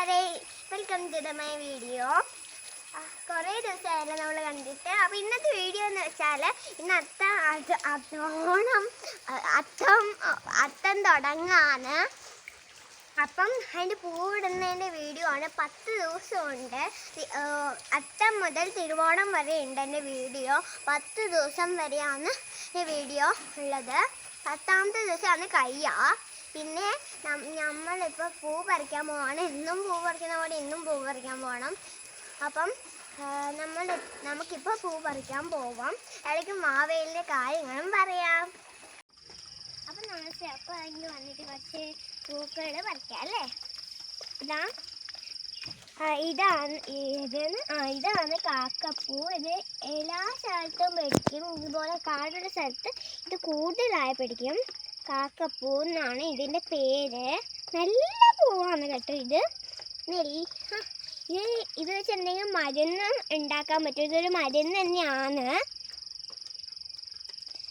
കൂട്ടുകാരെ welcome to the my video കുറേ ദിവസമായല്ലോ നമ്മൾ കണ്ടിട്ട്. അപ്പോൾ ഇന്നത്തെ വീഡിയോ എന്ന് വെച്ചാൽ ഇന്ന് അത്ത അത് അതോണം അ- അത്തം അത്തം തുടങ്ങാണ്. അപ്പം അതിന്റെ പൂവിടുന്നതിന്റെ വീഡിയോ ആണ്. പത്ത് ദിവസമുണ്ട്. അത്തം മുതൽ തിരുവോണം വരെ ഉണ്ട് എന്റെ വീഡിയോ പത്ത് ദിവസം വരെയാണ് ഈ വീഡിയോ ഉള്ളത്. പത്താമത്തെ ദിവസമാണ് കയ്യ. പിന്നെ നമ്മളിപ്പോൾ പൂ പറിക്കാൻ പോവാണ്. എന്നും പൂ പറിക്കുന്ന പോലെ ഇന്നും പൂ പറിക്കാൻ പോകണം അപ്പം നമ്മൾ നമുക്കിപ്പോൾ പൂ പറിക്കാൻ പോവാം. ഇടയ്ക്ക് മാവേലിന്റെ കാര്യങ്ങളും പറയാം. അപ്പം നമ്മൾ അപ്പോൾ അതിന് വന്നിട്ട് കുറച്ച് പൂക്കൾ പറിക്കാം അല്ലേ? ഇതാ. ഇതാണ് ഇതെന്ന് ആ ഇതാണ് കാക്കപ്പൂ. ഇത് എല്ലാ സ്ഥലത്തും പിടിക്കും ഇതുപോലെ കാടുള്ള സ്ഥലത്ത് ഇത് കൂടുതലായി പിടിക്കും. കാക്കപ്പൂ എന്നാണ് ഇതിന്റെ പേര്. നല്ല പൂവാണ് കേട്ടോ ഇത്. നെല്ലി. ഇത് ഇത് വെച്ചിട്ടുണ്ടെങ്കിൽ മരുന്ന് ഉണ്ടാക്കാൻ പറ്റും ഇതൊരു മരുന്ന് തന്നെയാണ്.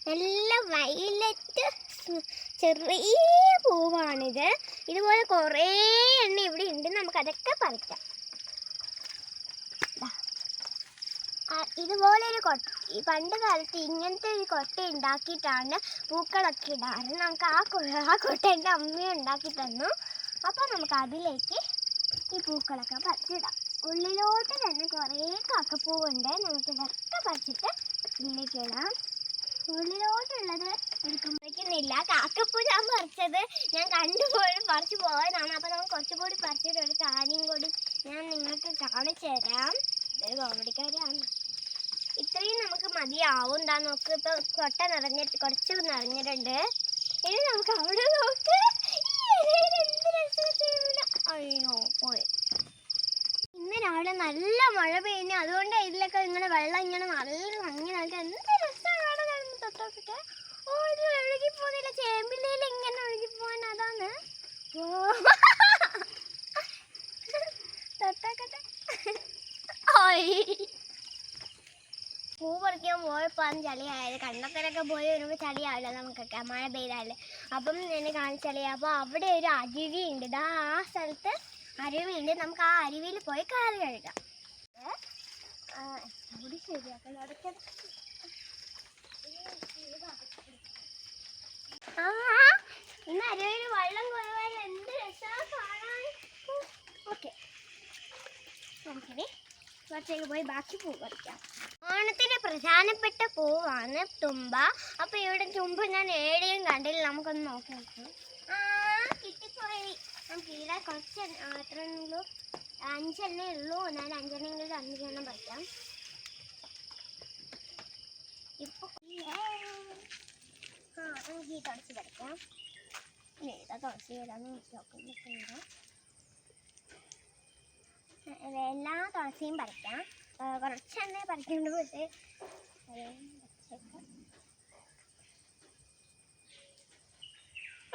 നല്ല വയലറ്റ് ചെറിയ പൂവാണിത്. ഇതുപോലെ കുറേ എണ്ണ ഇവിടെ ഉണ്ട് നമുക്കതൊക്കെ പറിക്കാം ദാ. ആ, ഇതുപോലെ ഒരു കൊട്ട പണ്ട് കാലത്ത് ഇങ്ങനത്തെ ഒരു കൊട്ട ഉണ്ടാക്കിയിട്ടാണ് പൂക്കളൊക്കെ ഇടാറ്. നമുക്ക് ആ ആ കൊട്ട എന്റെ ഉണ്ടാക്കി തന്നു. അപ്പോൾ നമുക്ക് അതിലേക്ക് ഈ പൂക്കളൊക്കെ പറിച്ചിടാം. ഉള്ളിലോട്ട് തന്നെ കുറേ കാക്കപ്പൂവുണ്ട്. നമുക്കിതൊക്കെ പറിച്ചിട്ട് ഉള്ളിലേക്ക് ഇടാം. ഉള്ളിലോട്ടുള്ളത് എടുക്കുമ്പോഴേക്കുന്നില്ല കാക്കപ്പൂ ഞാൻ പറിച്ചത് ഞാൻ കണ്ടുപോയി പറിച്ചു പോയതാണ്. അപ്പോൾ നമുക്ക് കുറച്ചുകൂടി പറിച്ചിട്ട് ഒരു കാര്യം കൂടി ഞാൻ നിങ്ങൾക്ക് കാണിച്ചു തരാം ഇതൊരു കോമഡിക്കാരിയാണ് ഇത്രയും നമുക്ക് മതിയാവും. എന്താ നോക്ക് ഇപ്പൊ കൊട്ട നിറഞ്ഞിട്ട് കുറച്ച് നിറഞ്ഞിട്ടുണ്ട്. ഇനി നമുക്ക് അവിടെ നോക്ക്. അയ്യോ പോയി. ഇന്ന് രാവിലെ നല്ല മഴ പെയ്യുന്നു. അതുകൊണ്ട് ഇതിലൊക്കെ ഇങ്ങനെ വെള്ളം ഇങ്ങനെ നല്ല ഭംഗി നൽകാൻ എന്ത് രസമാണ് കിടന്ന് തൊട്ടൊക്കെ ഓ ഇത് ഒഴുകി പോകുന്നില്ല. ചേമ്പിലയിൽ ഇങ്ങനെ ഒഴുകി പോകാൻ അതാണ്. ഓ. തൊട്ടൊക്കട്ടെ ഓയ്. പൂ പറിക്കാൻ പോയപ്പോൾ ചളിയായത്. കണ്ടത്തിലൊക്കെ പോയി വരുമ്പോൾ ചളിയാവില്ല നമുക്കൊക്കെ. മഴ പെയ്താൽ അപ്പം എന്നെ കാണിച്ചളി അപ്പോൾ അവിടെ ഒരു അരുവി ഉണ്ട്. ഇതാ ആ സ്ഥലത്ത് അരുവിയുണ്ട് നമുക്ക് ആ അരുവിയിൽ പോയി കാൽ കഴുകാം. ഇന്ന് അരുവിയിൽ വെള്ളം കുറവാൻ എന്ത് രസമാണ് ഓക്കെ. നമുക്കിനി കുറച്ചേക്ക് പോയി ബാക്കി പൂ പറിക്കാം. പ്രധാനപ്പെട്ട പൂവാണ് തുമ്പ. അപ്പൊ ഇവിടെ തുമ്പ് ഞാൻ ഏടെയും കണ്ടില്ല. നമുക്കൊന്ന് നോക്കി നോക്കാം. കിട്ടിപ്പോയി. നമുക്ക് ഇവിടെ കുറച്ച് ഉള്ളൂ. അഞ്ചെണ്ണേ ഉള്ളൂ. ഞാൻ അഞ്ചെണ്ണെങ്കിലും അഞ്ചെണ്ണം പറ്റാം. ഇപ്പൊ ആ നമുക്ക് ഈ തുളസി പഠിക്കാം ഏതാ തുളസി ഏതാന്ന് എല്ലാ തുളസിയും പറിക്കാം. കുറച്ചെണ്ണേ പറിക്കേണ്ടി പോയിട്ട്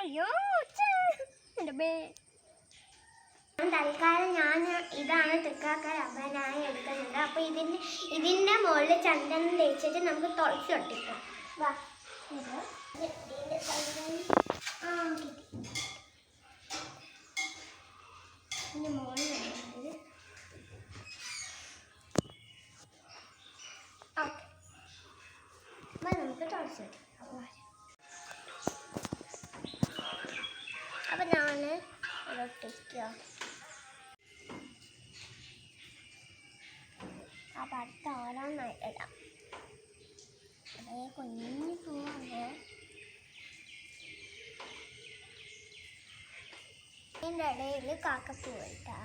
അയ്യോ തൽക്കാലം ഞാൻ ഇതാണ് തൃക്കാക്കര അമ്മനായി എടുക്കുന്നത്. അപ്പോൾ ഇതിന്റെ ഇതിന്റെ മുകളിൽ ചന്ദനം തേച്ചിട്ട് നമുക്ക് തുളസി ഒട്ടിക്കാം. വാ ഇതിന്റെ ചന്ദനം. ആ കിട്ടി. മുകളിൽ കുഞ്ഞു പൂവാണ് ഇതിന്റെ ഇടയിൽ കാക്കപ്പൂ ഇട്ടാം